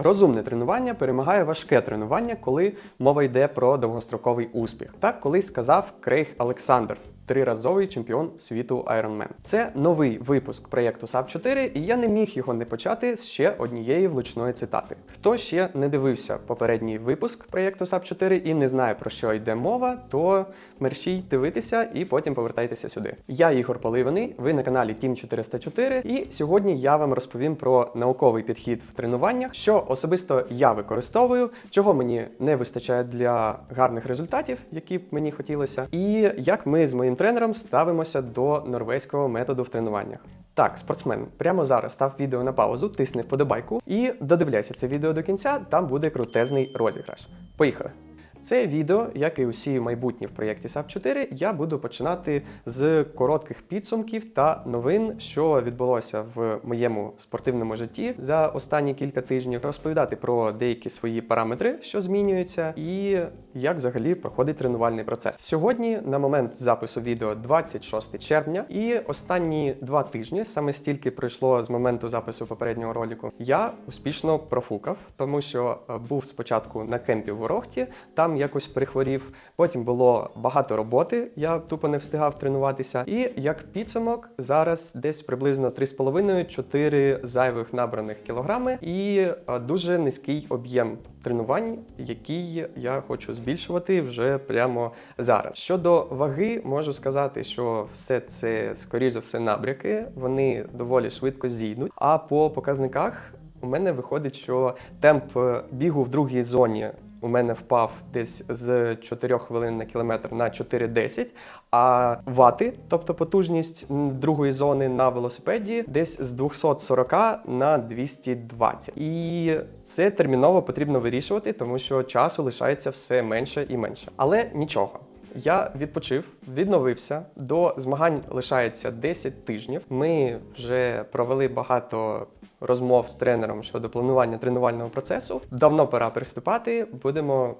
Розумне тренування перемагає важке тренування, коли мова йде про довгостроковий успіх. Так колись сказав Крейг Олександр. Триразовий чемпіон світу Ironman. Це новий випуск проєкту SAP 4, і я не міг його не почати з ще однієї влучної цитати. Хто ще не дивився попередній випуск проєкту SAP 4 і не знає про що йде мова, то мерщій дивитися і потім повертайтеся сюди. Я Ігор Поливаний, ви на каналі Team 404, і сьогодні я вам розповім про науковий підхід в тренуваннях, що особисто я використовую, чого мені не вистачає для гарних результатів, які б мені хотілося, і як ми з моїм тренером ставимося до норвезького методу в тренуваннях. Так, спортсмен, прямо зараз став відео на паузу, тисни вподобайку і додивляйся це відео до кінця, там буде крутезний розіграш. Поїхали! Це відео, як і усі майбутні в проєкті SAP 4, я буду починати з коротких підсумків та новин, що відбулося в моєму спортивному житті за останні кілька тижнів, розповідати про деякі свої параметри, що змінюються, і як взагалі проходить тренувальний процес. Сьогодні, на момент запису відео, 26 червня, і останні два тижні, саме стільки пройшло з моменту запису попереднього ролику, я успішно профукав, тому що е, був спочатку на кемпі в Ворохті, там якось перехворів. Потім було багато роботи, я тупо не встигав тренуватися. І як підсумок, зараз десь приблизно 3,5-4 зайвих набраних кілограми і е, дуже низький об'єм тренувань, який я хочу збільшувати вже прямо зараз. Щодо ваги, можу сказати, що все це скоріш за все набряки, вони доволі швидко зійдуть. А по показниках у мене виходить, що темп е, бігу в другій зоні у мене впав десь з 4 хвилин на кілометр на 4,10, а вати, тобто потужність другої зони на велосипеді, десь з 240 на 220. І це терміново потрібно вирішувати, тому що часу лишається все менше і менше. Але нічого. Я відпочив, відновився. До змагань лишається 10 тижнів. Ми вже провели багато розмов з тренером щодо планування тренувального процесу. Давно пора приступати. Будемо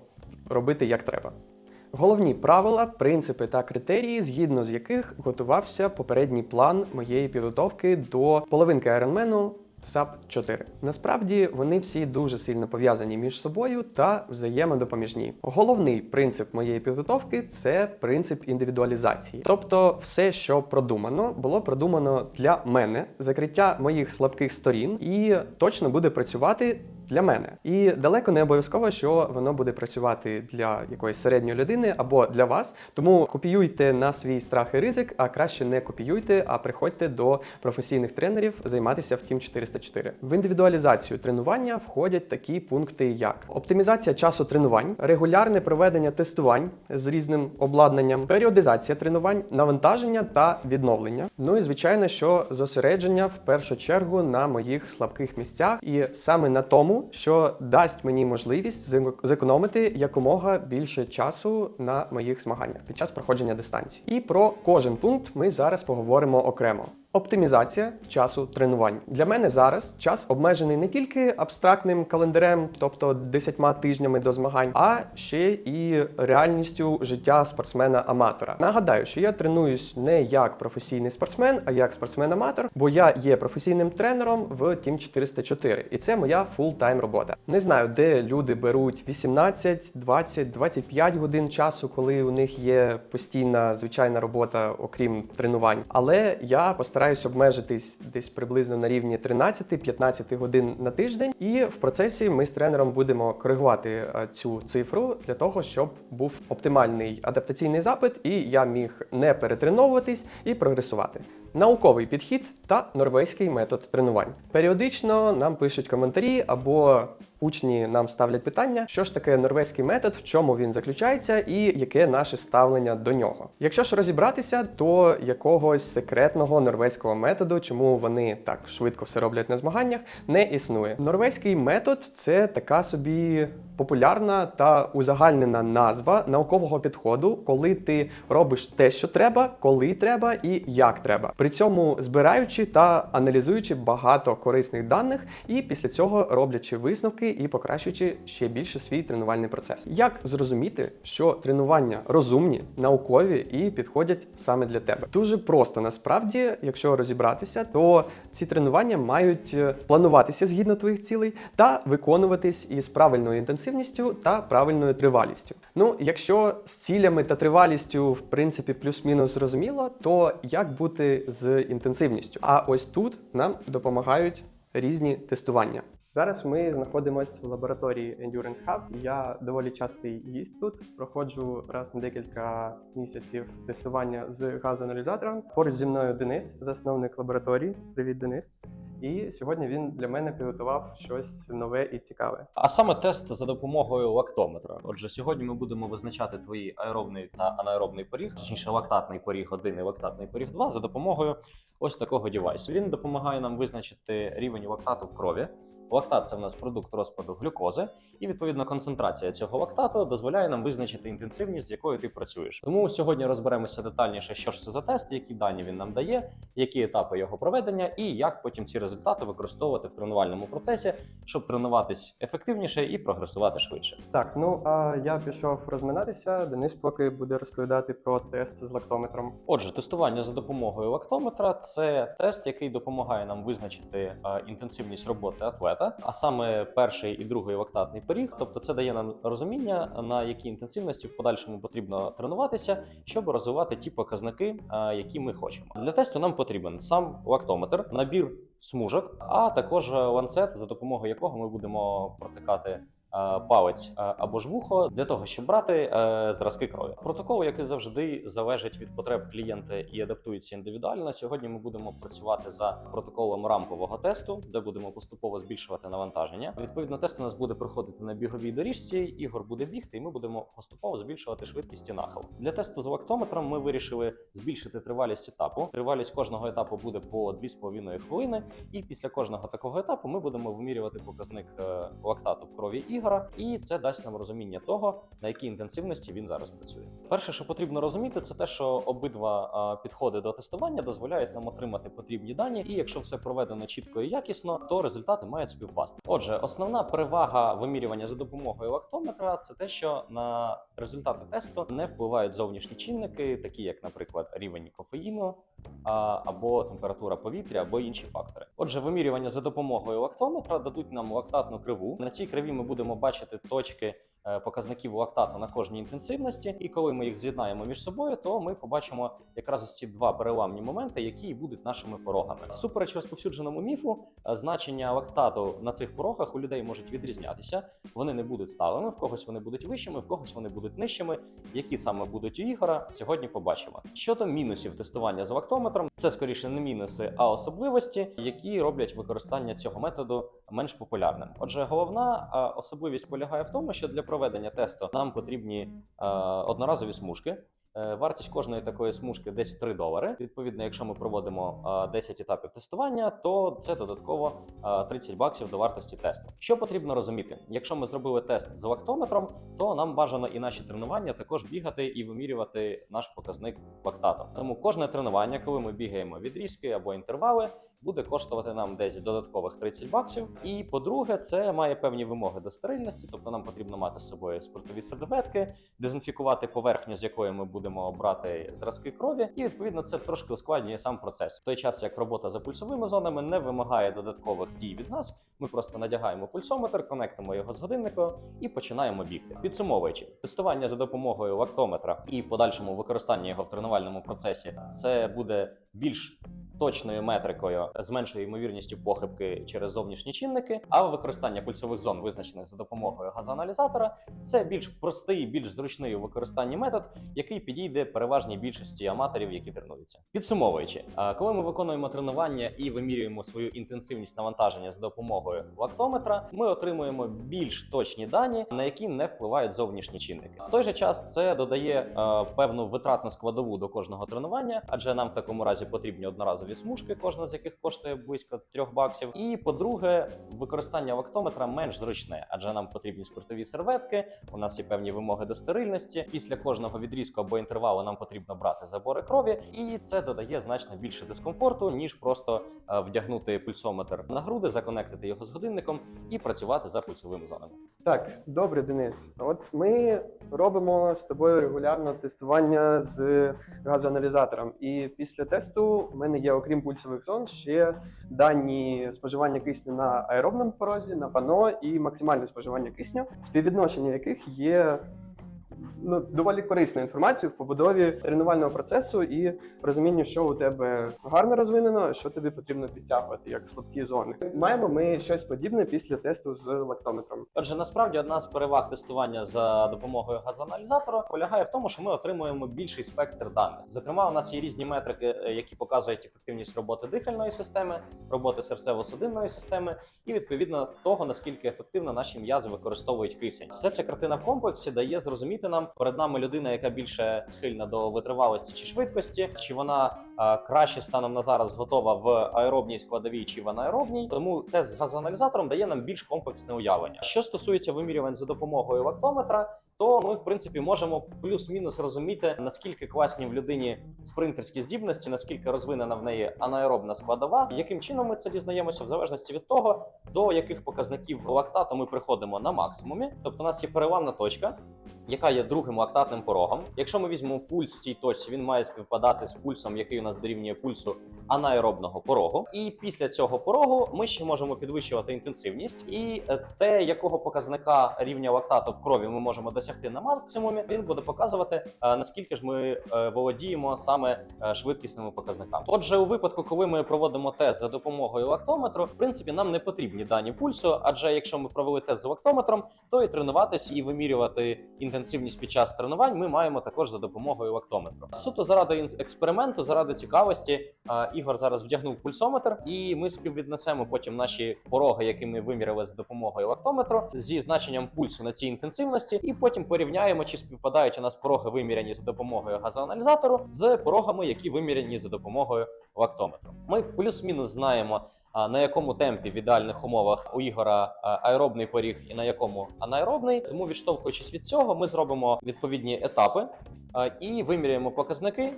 робити як треба. Головні правила, принципи та критерії, згідно з яких готувався попередній план моєї підготовки до половинки Ironman SAP 4. Насправді вони всі дуже сильно пов'язані між собою та взаємодопоміжні. Головний принцип моєї підготовки це принцип індивідуалізації. Тобто, все, що продумано, було продумано для мене, закриття моїх слабких сторін, і точно буде працювати. Для мене і далеко не обов'язково, що воно буде працювати для якоїсь середньої людини або для вас. Тому копіюйте на свій страх і ризик, а краще не копіюйте, а приходьте до професійних тренерів займатися в Team 404. В індивідуалізацію тренування входять такі пункти, як оптимізація часу тренувань, регулярне проведення тестувань з різним обладнанням, періодизація тренувань, навантаження та відновлення. Ну і звичайно, що зосередження в першу чергу на моїх слабких місцях, і саме на тому, що дасть мені можливість зек- зекономити якомога більше часу на моїх змаганнях під час проходження дистанції. І про кожен пункт ми зараз поговоримо окремо. Оптимізація часу тренувань для мене зараз час обмежений не тільки абстрактним календарем, тобто 10 тижнями до змагань, а ще і реальністю життя спортсмена-аматора. Нагадаю, що я тренуюсь не як професійний спортсмен, а як спортсмен-аматор, бо я є професійним тренером в Team 404, і це моя фул-тайм робота. Не знаю, де люди беруть 18, 20, 25 годин часу, коли у них є постійна звичайна робота, окрім тренувань. Але я постараюсь обмежитись десь приблизно на рівні 13-15 годин на тиждень, і в процесі ми з тренером будемо коригувати е, цю цифру для того, щоб був оптимальний адаптаційний запит, і я міг не перетреновуватись і прогресувати. Науковий підхід та норвезький метод тренувань. Періодично нам пишуть коментарі або учні нам ставлять питання, що ж таке норвезький метод, в чому він заключається і яке наше ставлення до нього. Якщо ж розібратися, то якогось секретного норвезького методу, чому вони так швидко все роблять на змаганнях, не існує. Норвезький метод це така собі популярна та узагальнена назва наукового підходу, коли ти робиш те, що треба, коли треба і як треба. При цьому збираючи та аналізуючи багато корисних даних, і після цього роблячи висновки і покращуючи ще більше свій тренувальний процес. Як зрозуміти, що тренування розумні, наукові і підходять саме для тебе? Дуже просто насправді, якщо розібратися, то ці тренування мають е, плануватися згідно твоїх цілей та виконуватись із правильною інтенсивністю та правильною тривалістю. Ну, якщо з цілями та тривалістю, в принципі, плюс-мінус зрозуміло, то як бути з інтенсивністю? А ось тут нам допомагають різні тестування. Зараз ми знаходимося в лабораторії Endurance Hub. Я доволі частий гість тут. Проходжу раз на декілька місяців тестування з газоаналізатором. Поруч зі мною Денис, засновник лабораторії. Привіт, Денис. І сьогодні він для мене підготував щось нове і цікаве. А саме тест за допомогою лактометра. Отже, сьогодні ми будемо визначати твої аеробний та анаеробний поріг, точніше лактатний поріг 1 і лактатний поріг 2 за допомогою ось такого девайсу. Він допомагає нам визначити рівень лактату в крові. Лактат це в нас продукт розпаду глюкози, і відповідно концентрація цього лактату дозволяє нам визначити інтенсивність, з якою ти працюєш. Тому сьогодні розберемося детальніше, що ж це за тест, які дані він нам дає, які етапи його проведення, і як потім ці результати використовувати в тренувальному процесі, щоб тренуватись ефективніше і прогресувати швидше. Так, ну а я пішов розминатися. Денис поки буде розповідати про тест з лактометром. Отже, тестування за допомогою лактометра це тест, який допомагає нам визначити е, інтенсивність роботи атлета, а саме перший і другий лактатний поріг. Тобто, це дає нам розуміння, на якій інтенсивності в подальшому потрібно тренуватися, щоб розвивати ті показники, е, які ми хочемо. Для тесту нам потрібен сам лактометр, набір смужок, а також ланцет, за допомогою якого ми будемо протикати палець е, або ж вухо для того, щоб брати е, зразки крові. Протокол, який завжди залежить від потреб клієнта і адаптується індивідуально. Сьогодні ми будемо працювати за протоколом рамкового тесту, де будемо поступово збільшувати навантаження. Відповідно, тест у нас буде проходити на біговій доріжці. Ігор буде бігти, і ми будемо поступово збільшувати швидкість і нахил. Для тесту з лактометром ми вирішили збільшити тривалість етапу. Тривалість кожного етапу буде по 2,5 хвилини. І після кожного такого етапу ми будемо вимірювати показник е, лактату в крові ігора, і це дасть нам розуміння того, на якій інтенсивності він зараз працює. Перше, що потрібно розуміти, це те, що обидва підходи до тестування дозволяють нам отримати потрібні дані, і якщо все проведено чітко і якісно, то результати мають співпасти. Отже, основна перевага вимірювання за допомогою лактометра це те, що на результати тесту не впливають зовнішні чинники, такі як, наприклад, рівень кофеїну або температура повітря, або інші фактори. Отже, вимірювання за допомогою лактометра дадуть нам лактатну криву. На цій криві ми будемо бачити точки. е, Показників лактату на кожній інтенсивності, і коли ми їх з'єднаємо між собою, то ми побачимо якраз ось ці два переламні моменти, які і будуть нашими порогами. Всупереч розповсюдженому міфу, е, значення лактату на цих порогах у людей можуть відрізнятися. Вони не будуть сталими, в когось вони будуть вищими, в когось вони будуть нижчими. Які саме будуть у ігора, сьогодні побачимо. Щодо мінусів тестування з лактометром, це скоріше не мінуси, а особливості, які роблять використання цього методу менш популярним. Отже, головна особливість полягає в тому, що для проведення тесту нам потрібні одноразові смужки. Е, Вартість кожної такої смужки десь 3 долари. Відповідно, якщо ми проводимо е, 10 етапів тестування, то це додатково е, 30 баксів до вартості тесту. Що потрібно розуміти? Якщо ми зробили тест з лактометром, то нам бажано і наші тренування також бігати і вимірювати наш показник лактату. Тому кожне тренування, коли ми бігаємо відрізки або інтервали, буде коштувати нам десь додаткових 30 баксів. І по-друге, це має певні вимоги до стерильності, тобто нам потрібно мати з собою спиртові серветки, дезінфікувати поверхню, з якої ми будемо брати зразки крові, і відповідно це трошки ускладнює сам процес. В той час як робота за пульсовими зонами не вимагає додаткових дій від нас. Ми просто надягаємо пульсометр, конектимо його з годинником і починаємо бігти. Підсумовуючи, тестування за допомогою лактометра і в подальшому використання його в тренувальному процесі це буде більш точною метрикою з меншою ймовірністю похибки через зовнішні чинники, а використання пульсових зон, визначених за допомогою газоаналізатора, це більш простий, більш зручний у використанні метод, який підійде переважній більшості аматорів, які тренуються. Підсумовуючи, коли ми виконуємо тренування і вимірюємо свою інтенсивність навантаження за допомогою лактометра, ми отримуємо більш точні дані, на які не впливають зовнішні чинники. В той же час це додає е, певну витратну складову до кожного тренування, адже нам в такому разі потрібні одноразові смужки, кожна з яких коштує близько 3 баксів. І по-друге, використання вактометра менш зручне, адже нам потрібні спиртові серветки. У нас є певні вимоги до стерильності. Після кожного відрізку або інтервалу нам потрібно брати забори крові, і це додає значно більше дискомфорту, ніж просто е, вдягнути пульсометр на груди, законектити його з годинником і працювати за пульсовими зонами. Так, добре, Денис. От ми робимо з тобою регулярно тестування з газоаналізатором. І після тесту в мене є, окрім пульсових зон, ще дані споживання кисню на аеробному порозі, на пано і максимальне споживання кисню, співвідношення яких є. Ну, доволі корисна інформація в побудові тренувального процесу і розумінню, що у тебе гарно розвинено, що тобі потрібно підтягувати як слабкі зони. Маємо ми щось подібне після тесту з лактометром. Отже, насправді одна з переваг тестування за допомогою газоаналізатора полягає в тому, що ми отримуємо більший спектр даних. Зокрема, у нас є різні метрики, е, які показують ефективність роботи дихальної системи, роботи серцево-судинної системи, і відповідно того, наскільки ефективно наші м'язи використовують кисень. Вся ця картина в комплексі дає зрозуміти нам перед нами людина, яка більше схильна до витривалості чи швидкості, чи вона краще станом на зараз готова в аеробній складовій чи в анаеробній. Тому тест з газоаналізатором дає нам більш комплексне уявлення. Що стосується вимірювань за допомогою лактометра, то ми в принципі можемо плюс-мінус розуміти наскільки класні в людині спринтерські здібності, наскільки розвинена в неї анаеробна складова. Яким чином ми це дізнаємося в залежності від того, до яких показників лактату ми приходимо на максимумі. Тобто, у нас є переламна точка. Яка є другим лактатним порогом? Якщо ми візьмемо пульс в цій точці, він має співпадати з пульсом, який у нас дорівнює пульсу анаеробного порогу. І після цього порогу ми ще можемо підвищувати інтенсивність. І е, те, якого показника рівня лактату в крові ми можемо досягти на максимумі, він буде показувати е, наскільки ж ми е, володіємо саме швидкісними показниками. Отже, у випадку, коли ми проводимо тест за допомогою лактометру, в принципі, нам не потрібні дані пульсу, адже якщо ми провели тест з лактометром, то і тренуватись і вимірювати інтенсивність під час тренувань ми маємо також за допомогою лактометру. Суто заради експерименту, заради цікавості, Ігор зараз вдягнув пульсометр, і ми співвіднесемо потім наші пороги, які ми виміряли за допомогою лактометру, зі значенням пульсу на цій інтенсивності, і потім порівняємо, чи співпадають у нас пороги виміряні за допомогою газоаналізатору з порогами, які виміряні за допомогою лактометру. Ми плюс-мінус знаємо. На якому темпі в ідеальних умовах у Ігора аеробний поріг і на якому анаеробний. Тому, відштовхуючись від цього, ми зробимо відповідні етапи і виміряємо показники,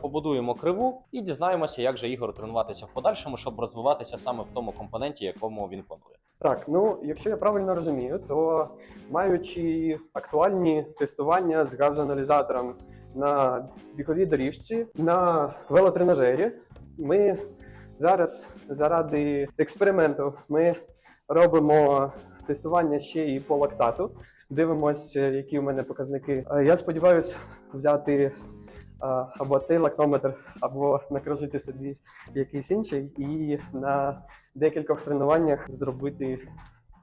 побудуємо криву і дізнаємося, як же Ігор тренуватися в подальшому, щоб розвиватися саме в тому компоненті, якому він планує. Так, ну якщо я правильно розумію, то маючи актуальні тестування з газоаналізатором на біговій доріжці, на велотренажері, ми зараз заради експерименту ми робимо тестування ще і по лактату. Дивимося, які у мене показники. Е, Я сподіваюся взяти або цей лактометр, або накружити собі якийсь інший, і на декількох тренуваннях зробити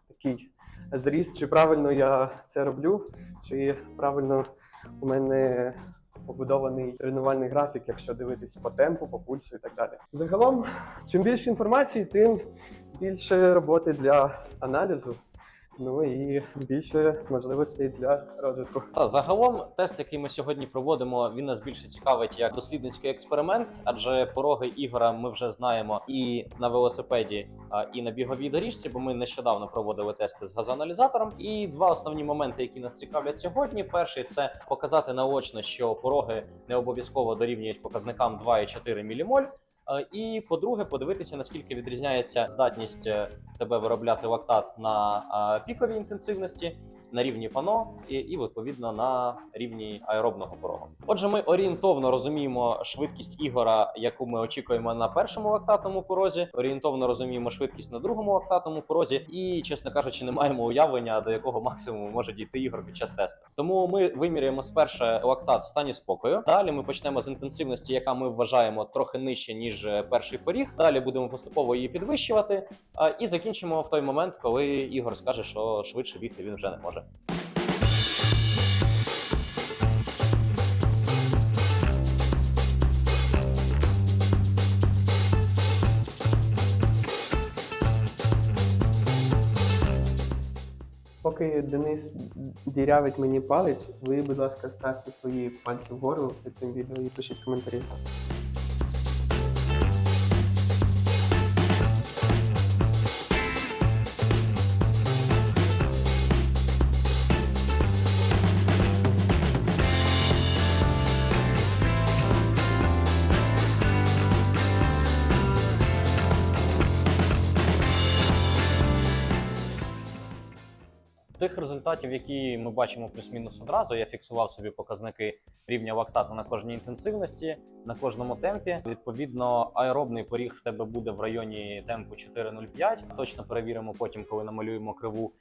такий зріст, чи правильно я це роблю, чи правильно у мене побудований тренувальний графік, якщо дивитись по темпу, по пульсу і так далі. Загалом, чим більше інформації, тим більше роботи для аналізу. Ну і більше можливостей для розвитку. Та загалом тест, який ми сьогодні проводимо, він нас більше цікавить як дослідницький експеримент, адже пороги ігора ми вже знаємо і на велосипеді, і на біговій доріжці, бо ми нещодавно проводили тести з газоаналізатором. І два основні моменти, які нас цікавлять сьогодні. Перший це показати наочно, що пороги не обов'язково дорівнюють показникам 2,4 мілімоль. Е, І по-друге, подивитися, наскільки відрізняється здатність е, тебе виробляти лактат на е, піковій інтенсивності, на рівні пано і, і відповідно на рівні аеробного порогу. Отже, ми орієнтовно розуміємо швидкість ігора, яку ми очікуємо на першому лактатному порозі. Орієнтовно розуміємо швидкість на другому лактатному порозі, і, чесно кажучи, не маємо уявлення, до якого максимуму може дійти ігор під час тесту. Тому ми виміряємо спершу лактат в стані спокою. Далі ми почнемо з інтенсивності, яка ми вважаємо трохи нижче ніж е, перший поріг. Далі будемо поступово її підвищувати. І закінчимо в той момент, коли Ігор скаже, що швидше бігти він вже не може. Поки Денис дірявить мені палець, ви, будь ласка, ставте свої пальці вгору під цим відео і пишіть коментарі. Тих результатів, які ми бачимо плюс-мінус одразу, я фіксував собі показники рівня лактату на кожній інтенсивності, на кожному темпі. Відповідно, аеробний поріг в тебе буде в районі темпу 4.05. Точно перевіримо потім, коли намалюємо криву.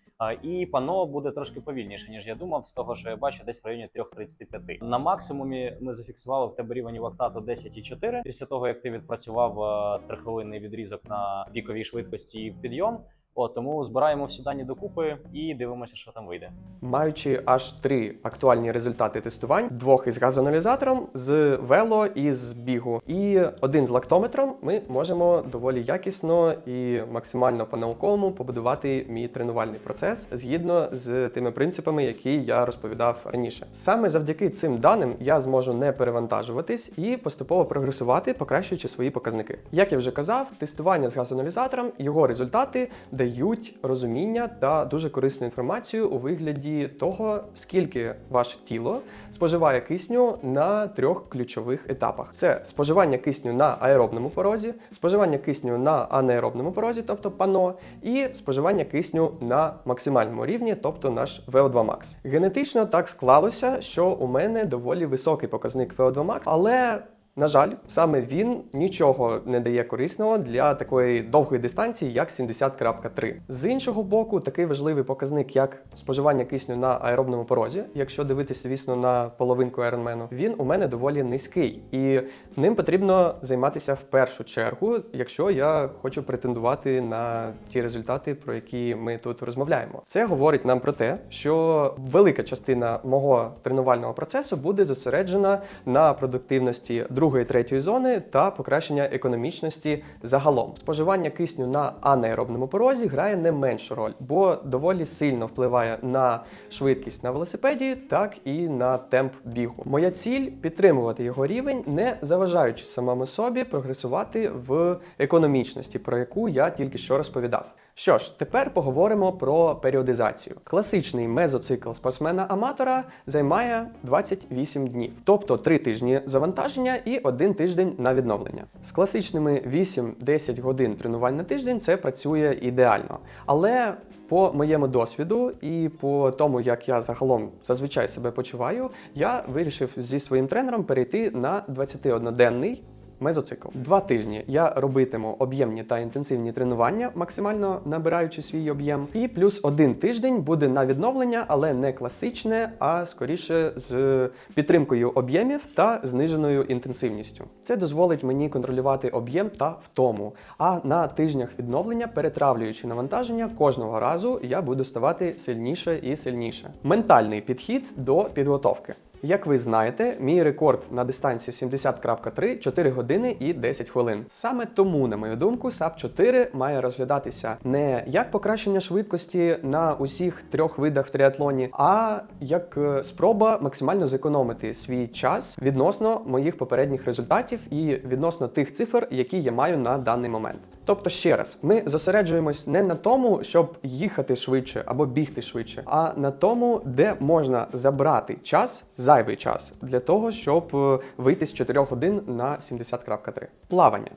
І пано буде трошки повільніше, ніж я думав, з того, що я бачу, десь в районі 3.35. На максимумі ми зафіксували в тебе рівень лактату 10,4. Після того, як ти відпрацював трихвилинний відрізок на піковій швидкості і в підйом. От тому збираємо всі дані докупи і дивимося, що там вийде. Маючи аж три актуальні результати тестувань: двох із газоаналізатором, з вело і з бігу, і один з лактометром, ми можемо доволі якісно і максимально по-науковому побудувати мій тренувальний процес згідно з тими принципами, які я розповідав раніше. Саме завдяки цим даним я зможу не перевантажуватись і поступово прогресувати, покращуючи свої показники. Як я вже казав, тестування з газоаналізатором, його результати дають розуміння та дуже корисну інформацію у вигляді того, скільки ваше тіло споживає кисню на трьох ключових етапах: це споживання кисню на аеробному порозі, споживання кисню на анаеробному порозі, тобто пано, і споживання кисню на максимальному рівні, тобто наш VO2 Max. Генетично так склалося, що у мене доволі високий показник VO2 Max, але на жаль, саме він нічого не дає корисного для такої довгої дистанції, як 70.3. З іншого боку, такий важливий показник, як споживання кисню на аеробному порозі, якщо дивитися, звісно, на половинку Ironman, він у мене доволі низький, і ним потрібно займатися в першу чергу, якщо я хочу претендувати на ті результати, про які ми тут розмовляємо. Це говорить нам про те, що велика частина мого тренувального процесу буде зосереджена на продуктивності другої третьої зони та покращення економічності загалом. Споживання кисню на анаеробному порозі грає не меншу роль, бо доволі сильно впливає на швидкість на велосипеді, так і на темп бігу. Моя ціль підтримувати його рівень, не заважаючи самому собі прогресувати в економічності, про яку я тільки що розповідав. Що ж, тепер поговоримо про періодизацію. Класичний мезоцикл спортсмена-аматора займає 28 днів, тобто 3 тижні завантаження і 1 тиждень на відновлення. З класичними 8-10 годин тренувань на тиждень це працює ідеально. Але по моєму досвіду і по тому, як я загалом зазвичай себе почуваю, я вирішив зі своїм тренером перейти на 21-денний Мезоцикл. Два тижні я робитиму об'ємні та інтенсивні тренування, максимально набираючи свій об'єм. І плюс один тиждень буде на відновлення, але не класичне, а скоріше з підтримкою об'ємів та зниженою інтенсивністю. Це дозволить мені контролювати об'єм та втому. А на тижнях відновлення, перетравлюючи навантаження, кожного разу я буду ставати сильніше і сильніше. Ментальний підхід до підготовки. Як ви знаєте, мій рекорд на дистанції 70.3 4 години і 10 хвилин. Саме тому, на мою думку, SAP 4 має розглядатися не як покращення швидкості на усіх трьох видах в тріатлоні, а як е, спроба максимально зекономити свій час відносно моїх попередніх результатів і відносно тих цифр, які я маю на даний момент. Тобто, ще раз, ми зосереджуємось не на тому, щоб їхати швидше або бігти швидше, а на тому, де можна забрати час, зайвий час, для того, щоб е, вийти з 4 годин на 70.3. Плавання.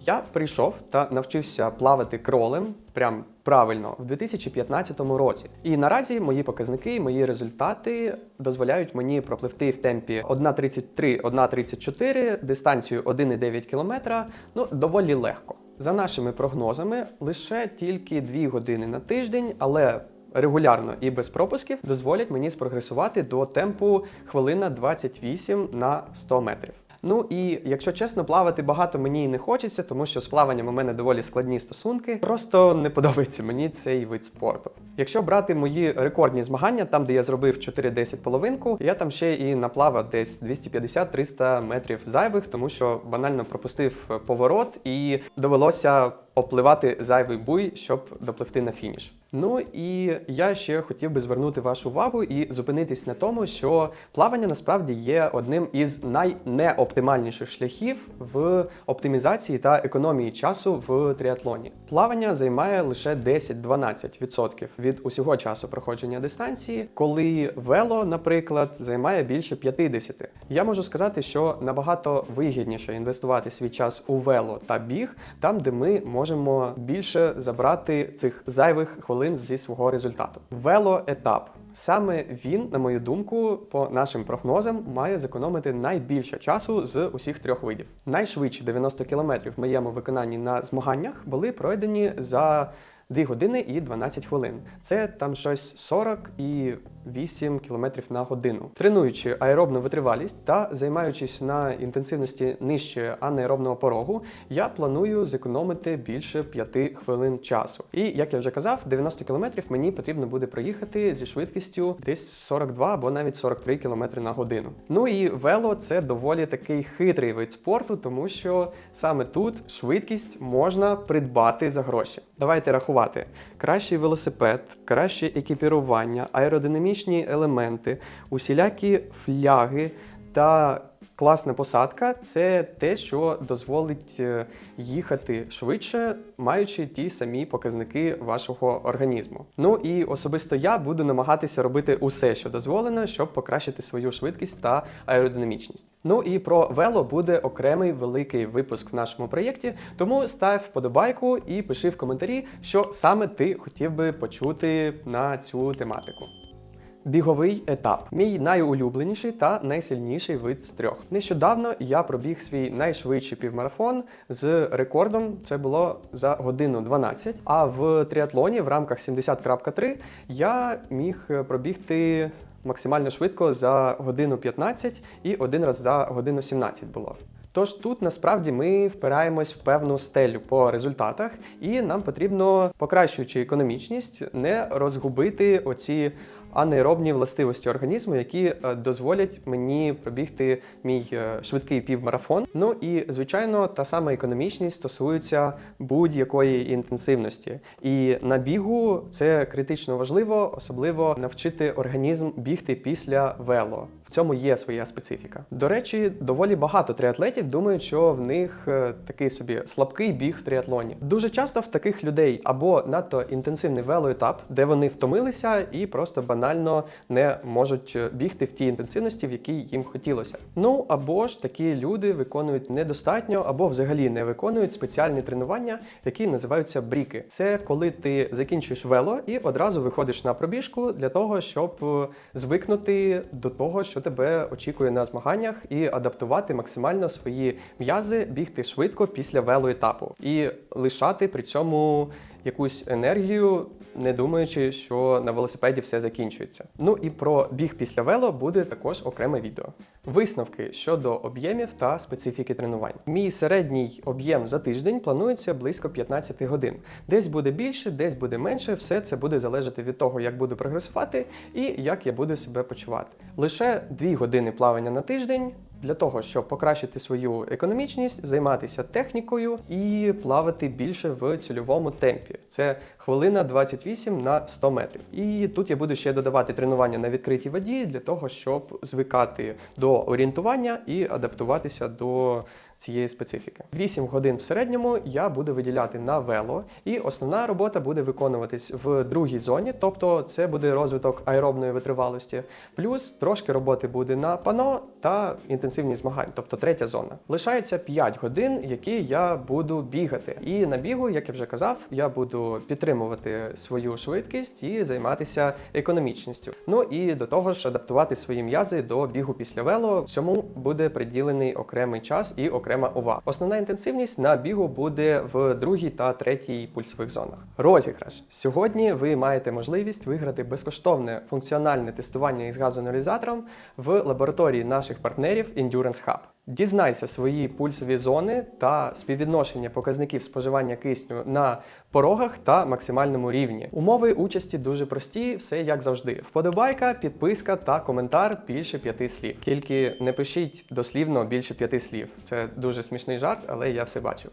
Я прийшов та навчився плавати кролем прям правильно в 2015 році. І наразі мої показники, мої результати дозволяють мені пропливти в темпі 1.33, 1.34, дистанцію 1,9 км, ну доволі легко. За нашими прогнозами, лише тільки 2 години на тиждень, але регулярно і без пропусків дозволять мені спрогресувати до темпу хвилина 28 на 100 метрів. Ну і якщо чесно, плавати багато мені і не хочеться, тому що з плаванням у мене доволі складні стосунки. Просто не подобається мені цей вид спорту. Якщо брати мої рекордні змагання, там де я зробив 4.10 половинку, я там ще і наплавав десь 250-300 метрів зайвих, тому що банально пропустив поворот і довелося опливати зайвий буй, щоб допливти на фініш. Ну і я ще хотів би звернути вашу увагу і зупинитись на тому, що плавання насправді є одним із найнеоптимальніших шляхів в оптимізації та економії часу в тріатлоні. Плавання займає лише 10-12% від усього часу проходження дистанції, коли вело, наприклад, займає більше 50%. Я можу сказати, що набагато вигідніше інвестувати свій час у вело та біг, там, де ми можемо зможемо більше забрати цих зайвих хвилин зі свого результату. Велоетап. Саме він, на мою думку, по нашим прогнозам, має зекономити найбільше часу з усіх трьох видів. Найшвидші 90 км в моєму виконанні на змаганнях були пройдені за 2 години і 12 хвилин. Це там щось 40 і 8 км на годину. Тренуючи аеробну витривалість та займаючись на інтенсивності нижче анаеробного порогу, я планую зекономити більше 5 хвилин часу. І як я вже казав, 90 км мені потрібно буде проїхати зі швидкістю десь 42 або навіть 43 км на годину. Ну і вело це доволі такий хитрий вид спорту, тому що саме тут швидкість можна придбати за гроші. Давайте рахувати. Кращий велосипед, краще екіпірування, аеродинамічні елементи, усілякі фляги та класна посадка це те, що дозволить е, їхати швидше, маючи ті самі показники вашого організму. Ну і особисто я буду намагатися робити усе, що дозволено, щоб покращити свою швидкість та аеродинамічність. Ну і про вело буде окремий великий випуск в нашому проєкті. Тому став вподобайку і пиши в коментарі, що саме ти хотів би почути на цю тематику. Біговий етап мій найулюбленіший та найсильніший вид з трьох. Нещодавно я пробіг свій найшвидший півмарафон з рекордом. Це було за годину 12. А в тріатлоні в рамках 70.3 я міг пробігти максимально швидко за годину 15 і один раз за годину 17 було. Тож тут насправді ми впираємось в певну стелю по результатах, і нам потрібно, покращуючи економічність, не розгубити оці анаеробні властивості організму, які е, дозволять мені пробігти мій е, швидкий півмарафон. Ну і звичайно, та сама економічність стосується будь-якої інтенсивності. І на бігу це критично важливо, особливо навчити організм бігти після вело. В цьому є своя специфіка. До речі, доволі багато триатлетів думають, що в них е, такий собі слабкий біг в тріатлоні. Дуже часто в таких людей або надто інтенсивний велоетап, де вони втомилися і просто банально не можуть е, бігти в тій інтенсивності, в якій їм хотілося. Ну або ж такі люди виконують недостатньо, або взагалі не виконують спеціальні тренування, які називаються бріки. Це коли ти закінчуєш вело і одразу виходиш на пробіжку для того, щоб е, звикнути до того, що тебе очікує на змаганнях, і адаптувати максимально свої м'язи, бігти швидко після велоетапу. І лишати при цьому якусь енергію, не думаючи, що на велосипеді все закінчується. Ну і про біг після вело буде також окреме відео. Висновки щодо об'ємів та специфіки тренувань. Мій середній об'єм за тиждень планується близько 15 годин. Десь буде більше, десь буде менше. Все це буде залежати від того, як буду прогресувати і як я буду себе почувати. Лише 2 години плавання на тиждень. Для того щоб покращити свою економічність, займатися технікою і плавати більше в цільовому темпі. Це хвилина 28 на 100 метрів. І тут я буду ще додавати тренування на відкритій воді для того, щоб звикати до орієнтування і адаптуватися до цієї специфіки. 8 годин в середньому я буду виділяти на вело, і основна робота буде виконуватись в другій зоні, тобто це буде розвиток аеробної витривалості. Плюс трошки роботи буде на пано та інтенсивні змагань, тобто третя зона. Лишається 5 годин, які я буду бігати. І на бігу, як я вже казав, я буду підтримувати свою швидкість і займатися економічністю. Ну і до того ж адаптувати свої м'язи до бігу після вело. Цьому буде приділений окремий час і окрема увага. Основна інтенсивність на бігу буде в другій та третій пульсових зонах. Розіграш сьогодні ви маєте можливість виграти безкоштовне функціональне тестування із газоаналізатором в лабораторії наших партнерів Endurance Hub. Дізнайся свої пульсові зони та співвідношення показників споживання кисню на порогах та максимальному рівні. Умови участі дуже прості, все як завжди. Вподобайка, підписка та коментар більше п'яти слів. Тільки не пишіть дослівно більше п'яти слів. Це дуже смішний жарт, але я все бачив.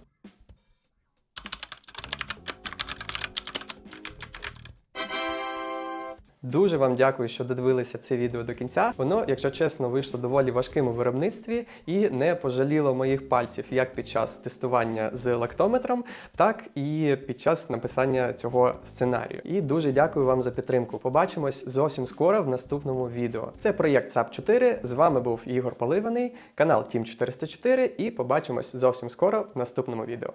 Дуже вам дякую, що додивилися це відео до кінця. Воно, якщо чесно, вийшло доволі важким у виробництві і не пожаліло моїх пальців як під час тестування з лактометром, так і під час написання цього сценарію. І дуже дякую вам за підтримку. Побачимось зовсім скоро в наступному відео. Це проєкт SAP 4. З вами був Ігор Поливаний, канал Team 404 і побачимось зовсім скоро в наступному відео.